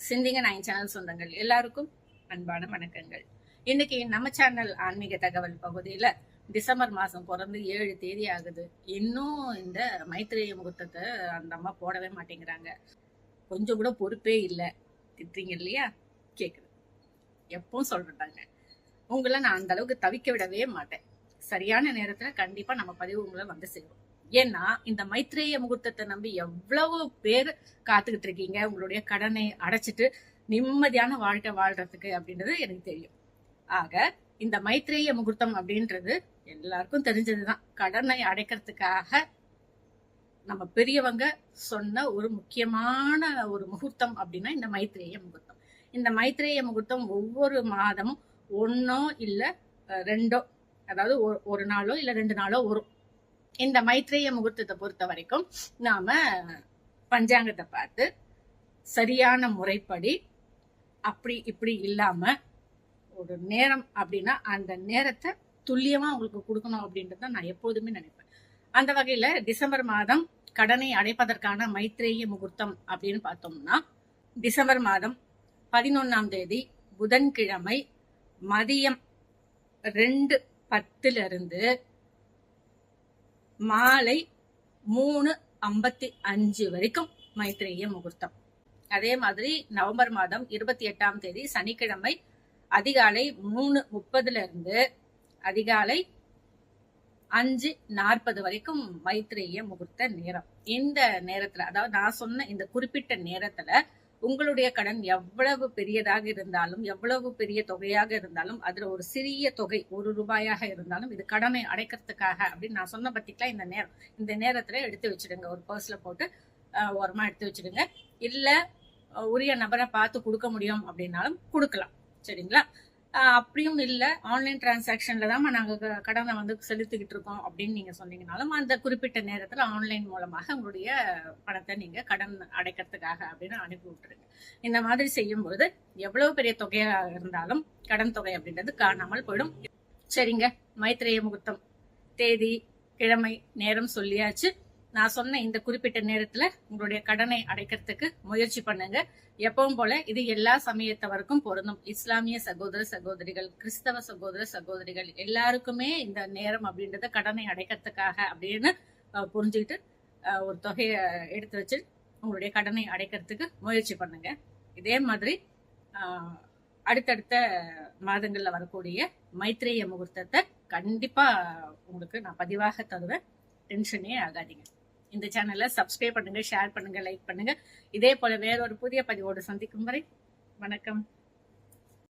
சிந்திங்க nine channel சொந்தங்கள் எல்லாருக்கும் அன்பான வணக்கங்கள். இன்னைக்கு நம்ம சேனல் ஆன்மீக தகவல் பகுதியில டிசம்பர் மாசம் பிறந்து ஏழு தேதி ஆகுது. இன்னும் இந்த மைத்திரேய முகூர்த்தத்தை அந்த அம்மா போடவே மாட்டேங்கிறாங்க. கொஞ்சம் கூட பொறுப்பே இல்லை. திட்டுறீங்க இல்லையா? கேக்குது. எப்பவும் சொல்றாங்க உங்களை நான் அந்த அளவுக்கு தவிக்க விடவே மாட்டேன். சரியான நேரத்துல கண்டிப்பா நம்ம பதிவு உங்களை வந்து சேரும். ஏன்னா இந்த மைத்ரேய முகூர்த்தத்தை நம்பி எவ்வளவு பேர் காத்துக்கிட்டு இருக்கீங்க உங்களுடைய கடனை அடைச்சிட்டு நிம்மதியான வாழ்க்கை வாழ்றதுக்கு அப்படின்றது எனக்கு தெரியும். ஆக இந்த மைத்ரேய முகூர்த்தம் அப்படின்றது எல்லாருக்கும் தெரிஞ்சதுதான். கடனை அடைக்கிறதுக்காக நம்ம பெரியவங்க சொன்ன ஒரு முக்கியமான ஒரு முகூர்த்தம் அப்படின்னா இந்த மைத்ரேய முகூர்த்தம். இந்த மைத்ரேய முகூர்த்தம் ஒவ்வொரு மாதமும் ஒன்னோ இல்ல ரெண்டோ அதாவது ஒரு- ஒரு நாளோ இல்ல ரெண்டு நாளோ வரும். இந்த மைத்ரேய முகூர்த்தத்தை பொறுத்த வரைக்கும் நாம பஞ்சாங்கத்தை பார்த்து சரியான முறைப்படி அப்படி இப்படி இல்லாம ஒரு நேரம் அப்படின்னா அந்த நேரத்தை துல்லியமா உங்களுக்கு கொடுக்கணும் அப்படின்றத நான் எப்போதுமே நினைப்பேன். அந்த வகையில டிசம்பர் மாதம் கடனை அடைப்பதற்கான மைத்ரேய முகூர்த்தம் அப்படின்னு பார்த்தோம்னா டிசம்பர் மாதம் பதினொன்னாம் தேதி புதன்கிழமை மதியம் ரெண்டு பத்துல இருந்து மாலை மூணு ஐம்பத்தி அஞ்சு வரைக்கும் மைத்ரேய முகூர்த்தம். அதே மாதிரி நவம்பர் மாதம் இருபத்தி எட்டாம் தேதி சனிக்கிழமை அதிகாலை மூணு முப்பதுல இருந்து அதிகாலை அஞ்சு நாற்பது வரைக்கும் மைத்ரேய முகூர்த்த நேரம். இந்த நேரத்துல அதாவது நான் சொன்ன இந்த குறிப்பிட்ட நேரத்துல உங்களுடைய கடன் எவ்வளவு பெரியதாக இருந்தாலும் எவ்வளவு பெரிய தொகையாக இருந்தாலும் அதுல ஒரு சிறிய தொகை ஒரு ரூபாயாக இருந்தாலும் இது கடனை அடைக்கிறதுக்காக அப்படின்னு நான் சொன்ன பத்திக்கலாம் இந்த நேரம் இந்த நேரத்துல எடுத்து வச்சிடுங்க. ஒரு பர்ஸ்ல போட்டு ஓரமா எடுத்து வச்சிடுங்க. இல்ல உரிய நபரை பார்த்து கொடுக்க முடியும் அப்படின்னாலும் கொடுக்கலாம். சரிங்களா? அப்படியும் இல்ல. ஆன்லைன் டிரான்சாக்ஷனில் தான் நாங்க கடனை வந்து செலுத்திக்கிட்டு இருக்கோம் அப்படின்னு நீங்க சொன்னீங்கனாலும் அந்த குறிப்பிட்ட நேரத்துல ஆன்லைன் மூலமாக உங்களுடைய பணத்தை நீங்க கடன் அடைக்கிறதுக்காக அப்படின்னு அனுப்பி விட்டுருங்க. இந்த மாதிரி செய்யும்போது எவ்வளவு பெரிய தொகையா இருந்தாலும் கடன் தொகை அப்படின்றது காணாமல் போயிடும். சரிங்க. மைத்ரேய முகூர்த்தம் தேதி கிழமை நேரம் சொல்லியாச்சு. நான் சொன்ன இந்த குறிப்பிட்ட நேரத்துல உங்களுடைய கடனை அடைக்கிறதுக்கு முயற்சி பண்ணுங்க. எப்பவும் போல இது எல்லா சமயத்தவருக்கும் பொருந்தும். இஸ்லாமிய சகோதர சகோதரிகள் கிறிஸ்தவ சகோதர சகோதரிகள் எல்லாருக்குமே இந்த நேரம் அப்படின்றத கடனை அடைக்கிறதுக்காக அப்படின்னு புரிஞ்சுக்கிட்டு ஒரு தொகையை எடுத்து வச்சு உங்களுடைய கடனை அடைக்கிறதுக்கு முயற்சி பண்ணுங்க. இதே மாதிரி அடுத்தடுத்த மாதங்கள்ல வரக்கூடிய மைத்ரேய முகூர்த்தத்தை கண்டிப்பா உங்களுக்கு நான் பதிவாக தருவேன். டென்ஷனே ஆகாதீங்க. இந்த சேனலை சப்ஸ்கிரைப் பண்ணுங்க ஷேர் பண்ணுங்க லைக் பண்ணுங்க. இதே போல வேறொரு புதிய பதிவோடு சந்திக்கும் வரை வணக்கம்.